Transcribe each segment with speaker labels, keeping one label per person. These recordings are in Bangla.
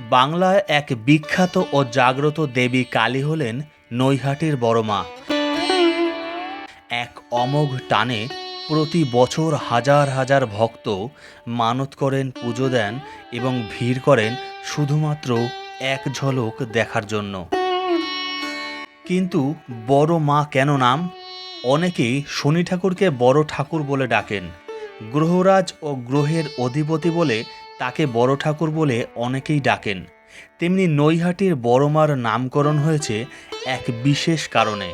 Speaker 1: বাংলায় এক বিখ্যাত ও জাগ্রত দেবী কালী হলেন নৈহাটির বড় মা। এক অমোঘ টানে প্রতি বছর হাজার হাজার ভক্ত মানত করেন, পুজো দেন এবং ভিড় করেন শুধুমাত্র এক ঝলক দেখার জন্য। কিন্তু বড় মা কেন নাম? অনেকেই শনি ঠাকুরকে বড় ঠাকুর বলে ডাকেন। গ্রহরাজ ও গ্রহের অধিপতি বলে তাকে বড় ঠাকুর বলে অনেকেই ডাকেন। তেমনি নৈহাটির বড়মার নামকরণ হয়েছে এক বিশেষ কারণে।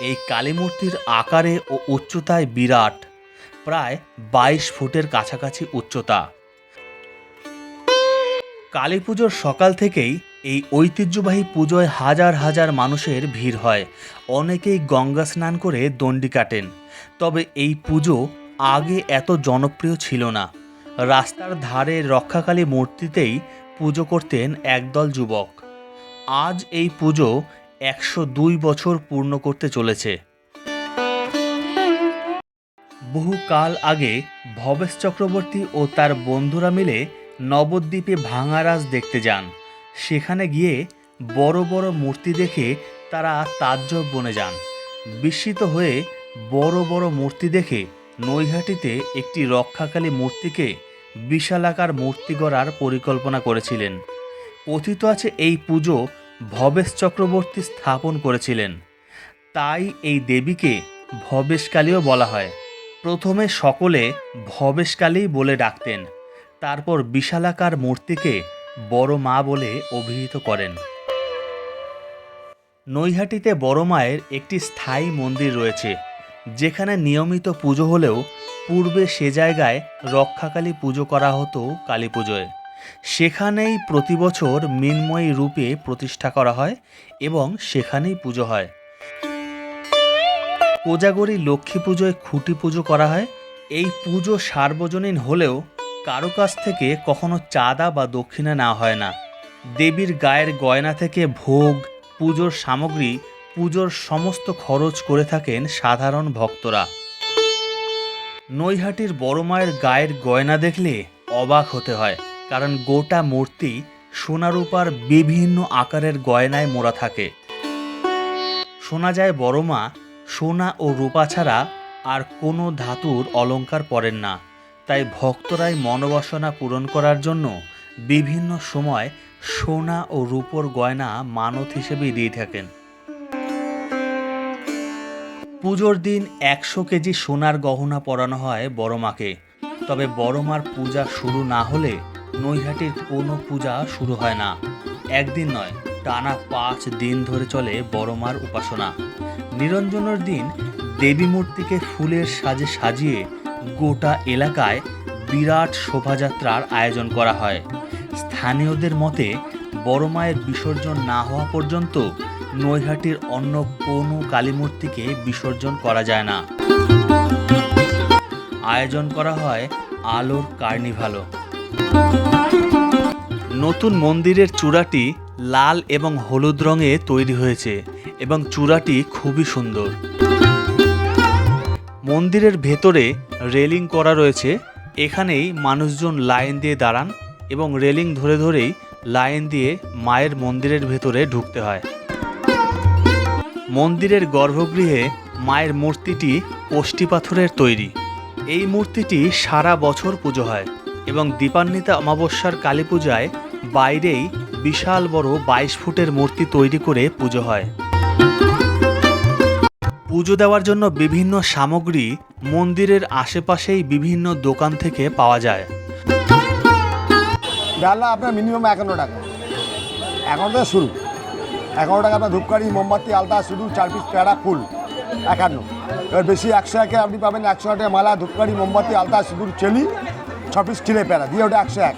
Speaker 1: এই কালীমূর্তির আকারে ও উচ্চতায় বিরাট, প্রায় বাইশ ফুটের কাছাকাছি উচ্চতা। কালী পুজোর সকাল থেকেই এই ঐতিহ্যবাহী পুজোয় হাজার হাজার মানুষের ভিড় হয়। অনেকেই গঙ্গা স্নান করে দণ্ডি কাটেন। তবে এই পুজো আগে এত জনপ্রিয় ছিল না। রাস্তার ধারে রক্ষাকালী মূর্তিতেই পুজো করতেন একদল যুবক। আজ এই পুজো একশো দুই বছর পূর্ণ করতে চলেছে। বহু কাল আগে ভবেশ চক্রবর্তী ও তার বন্ধুরা মিলে নবদ্বীপে ভাঙারাজ দেখতে যান। সেখানে গিয়ে বড় বড় মূর্তি দেখে তারা তাজ্জব বনে যান। বিস্মিত হয়ে বড় বড় মূর্তি দেখে নৈহাটিতে একটি রক্ষাকালী মূর্তিকে বিশালাকার মূর্তি গড়ার পরিকল্পনা করেছিলেন। কথিত আছে এই পুজো ভবেশ চক্রবর্তী স্থাপন করেছিলেন। তাই এই দেবীকে ভবেশকালীও বলা হয়। প্রথমে সকলে ভবেশকালী বলে ডাকতেন। তারপর বিশালাকার মূর্তিকে বড় মা বলে অভিহিত করেন। নৈহাটিতে বড় মায়ের একটি স্থায়ী মন্দির রয়েছে। যেখানে নিয়মিত পুজো হলেও পূর্বে সে জায়গায় রক্ষাকালী পুজো করা হতো কালী পুজোয়। সেখানেই প্রতি বছর মৃন্ময়ী রূপে প্রতিষ্ঠা করা হয় এবং সেখানেই পুজো হয়। কোজাগরী লক্ষ্মী পুজোয় খুঁটি পুজো করা হয়। এই পুজো সার্বজনীন হলেও কারও কাছ থেকে কখনো চাঁদা বা দক্ষিণা নেওয়া হয় না। দেবীর গায়ের গয়না থেকে ভোগ, পুজোর সামগ্রী পুজোর সমস্ত খরচ করে থাকেন সাধারণ ভক্তরা। নৈহাটির বড় মায়ের গায়ের গয়না দেখলে অবাক হতে হয়, কারণ গোটা মূর্তি সোনারূপার বিভিন্ন আকারের গয়নায় মোড়া থাকে। শোনা যায় বড় মা সোনা ও রূপা ছাড়া আর কোনো ধাতুর অলংকার পরেন না। তাই ভক্তরাই মনোবাসনা পূরণ করার জন্য বিভিন্ন সময় সোনা ও রূপোর গয়না মানত হিসেবেই দিয়ে থাকেন। পুজোর দিন একশো কেজি সোনার গহনা পরানো হয় বড় মাকে। তবে বড় মার পূজা শুরু না হলে নৈহাটির কোনো পূজা শুরু হয় না। একদিন নয়, টানা পাঁচ দিন ধরে চলে বড় মার উপাসনা। নিরঞ্জনের দিন দেবী মূর্তিকে ফুলের সাজে সাজিয়ে গোটা এলাকায় বিরাট শোভাযাত্রার আয়োজন করা হয়। স্থানীয়দের মতে, বড় মায়ের বিসর্জন না হওয়া পর্যন্ত নৈহাটির অন্য কোনো কালীমূর্তিকে বিসর্জন করা যায় না। আয়োজন করা হয় আলোর কার্নিভালও। নতুন মন্দিরের চূড়াটি লাল এবং হলুদ রঙে তৈরি হয়েছে এবং চূড়াটি খুবই সুন্দর। মন্দিরের ভেতরে রেলিং করা রয়েছে, এখানেই মানুষজন লাইন দিয়ে দাঁড়ান এবং রেলিং ধরে ধরেই লাইন দিয়ে মায়ের মন্দিরের ভেতরে ঢুকতে হয়। মন্দিরের গর্ভগৃহে মায়ের মূর্তিটি পাথরের তৈরি। এই মূর্তিটি সারা বছর পুজো হয় এবং দীপান্বিতা অমাবস্যার কালী পূজায় বাইরেই বিশাল বড় বাইশ ফুটের মূর্তি তৈরি করে পুজো হয়। পুজো দেওয়ার জন্য বিভিন্ন সামগ্রী মন্দিরের আশেপাশেই বিভিন্ন দোকান থেকে পাওয়া যায়।
Speaker 2: ডালনা আপনার মিনিমাম একান্ন টাকা। টাকা শুরু। একান্ন টাকা আপনার মোমবাতি, আলতা শুধু চার পিস প্যারা, ফুল, একান্ন। এবার বেশি একশো একে আপনি পাবেন একশো টাকা মালা, ধূপকাঠি, মোমবাতি, আলতা, সিঁদুর, চেলি, ছ পিস কিনে প্যারা, দিয়ে ওটা একশো এক।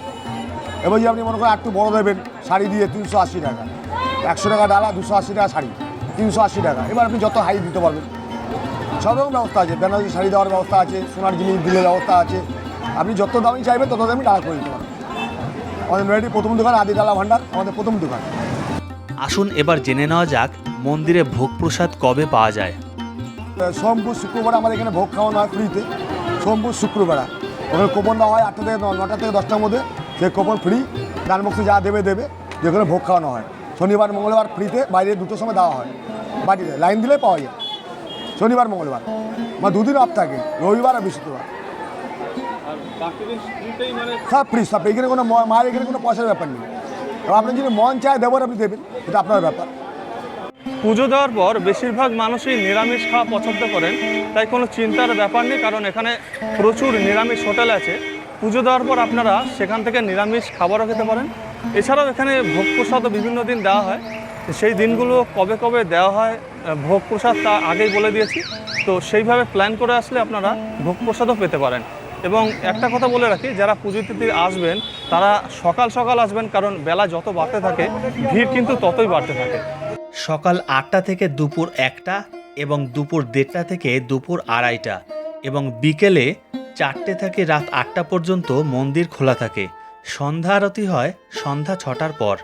Speaker 2: এবার যদি আপনি মনে করেন একটু বড় দেবেন, শাড়ি দিয়ে তিনশো আশি টাকা। একশো টাকা ডালা, দুশো আশি টাকা শাড়ি, তিনশো আশি টাকা। এবার আপনি যত হাই দিতে পারবেন। সব রকম ব্যবস্থা আছে, বেনারসি শাড়ি দেওয়ার ব্যবস্থা আছে, সোনার জিনিস দিলের ব্যবস্থা আছে। আপনি যত দামি চাইবেন, তত দামি ডালা করে দিতে পারবেন। আমাদের নয়াটি প্রথম দোকান আদি ডালা ভান্ডার আমাদের প্রথম দোকান।
Speaker 1: আসুন এবার জেনে নেওয়া যাক মন্দিরে ভোগ প্রসাদ কবে পাওয়া যায়।
Speaker 2: সোমপুর শুক্রবার আমাদের এখানে ভোগ খাওয়ানো হয় ফ্রিতে সোমপুর শুক্রবার। ওখানে কোপন দেওয়া হয় আটটা থেকে ন- নটা থেকে দশটার মধ্যে। সেই কোপন ফ্রি দানমুক্তি যা দেবে দেবে যেগুলো ভোগ খাওয়ানো হয়। শনিবার মঙ্গলবার ফ্রিতে বাইরে দুটোর সময় দেওয়া হয়। বাড়িতে লাইন দিলে পাওয়া যায়। শনিবার মঙ্গলবার। আমার দুদিন অফ থাকে রবিবার আর বৃহস্পতিবার। সব ফ্রি সব। এখানে কোনো ম- মায়ের এখানে কোনো পয়সার ব্যাপার নেই। এবার আপনি যদি মন চায় দেবেন আপনি দেবেন। এটা আপনার ব্যাপার।
Speaker 3: পুজো দেওয়ার পর বেশিরভাগ মানুষই নিরামিষ খাওয়া পছন্দ করেন। তাই কোনো চিন্তার ব্যাপার নেই, কারণ এখানে প্রচুর নিরামিষ হোটেল আছে। পুজো দেওয়ার পর আপনারা সেখান থেকে নিরামিষ খাবারও খেতে পারেন। এছাড়াও এখানে ভোগ প্রসাদও বিভিন্ন দিন দেওয়া হয়। সেই দিনগুলো কবে কবে দেওয়া হয় ভোগ প্রসাদ তা আগেই বলে দিয়েছি। তো সেইভাবে প্ল্যান করে আসলে আপনারা ভোগ প্রসাদও পেতে পারেন। এবং একটা কথা বলে রাখি, যারা পুজো দিতে আসবেন, তারা সকাল সকাল আসবেন, কারণ বেলা যত বাড়তে থাকে, ভিড় কিন্তু ততই বাড়তে থাকে।
Speaker 1: সকাল আটটা থেকে দুপুর একটা এবং দুপুর দেড়টা থেকে দুপুর আড়াইটা এবং বিকেলে চারটে থেকে রাত আটটা পর্যন্ত মন্দির খোলা থাকে। সন্ধ্যা আরতি হয় সন্ধ্যা ছটার পর।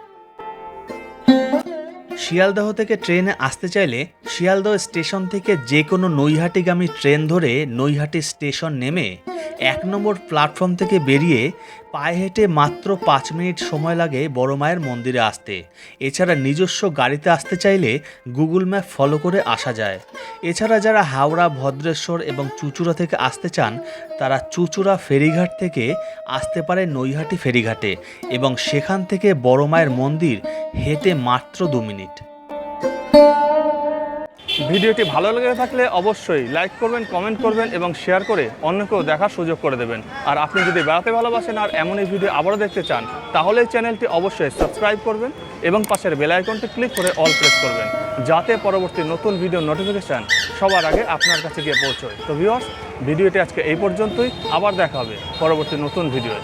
Speaker 1: শিয়ালদহ থেকে ট্রেনে আসতে চাইলে শিয়ালদহ স্টেশন থেকে যে কোনো নৈহাটিগামী ট্রেন ধরে নৈহাটি স্টেশন নেমে এক নম্বর প্ল্যাটফর্ম থেকে বেরিয়ে পায়ে হেঁটে মাত্র পাঁচ মিনিট সময় লাগে বড় মায়ের মন্দিরে আসতে। এছাড়া নিজস্ব গাড়িতে আসতে চাইলে গুগল ম্যাপ ফলো করে আসা যায়। এছাড়া যারা হাওড়া, ভদ্রেশ্বর এবং চুচুড়া থেকে আসতে চান, তারা চুচুড়া ফেরিঘাট থেকে আসতে পারে নৈহাটি ফেরিঘাটে এবং সেখান থেকে বড় মায়ের মন্দির হেঁটে মাত্র দু মিনিট।
Speaker 3: ভিডিওটি ভালো লেগে থাকলে অবশ্যই লাইক করবেন কমেন্ট করবেন এবং শেয়ার করে অন্যকেও দেখার সুযোগ করে দেবেন। আর আপনি যদি বেড়াতে ভালোবাসেন আর এমনই ভিডিও আবারও দেখতে চান, তাহলে এই চ্যানেলটি অবশ্যই সাবস্ক্রাইব করবেন এবং পাশের বেল আইকনটি ক্লিক করে অল প্রেস করবেন, যাতে পরবর্তী নতুন ভিডিও নোটিফিকেশান সবার আগে আপনার কাছে গিয়ে পৌঁছয়। তো ভিউয়ার্স ভিডিওটি আজকে এই পর্যন্তই। আবার দেখা হবে পরবর্তী নতুন ভিডিও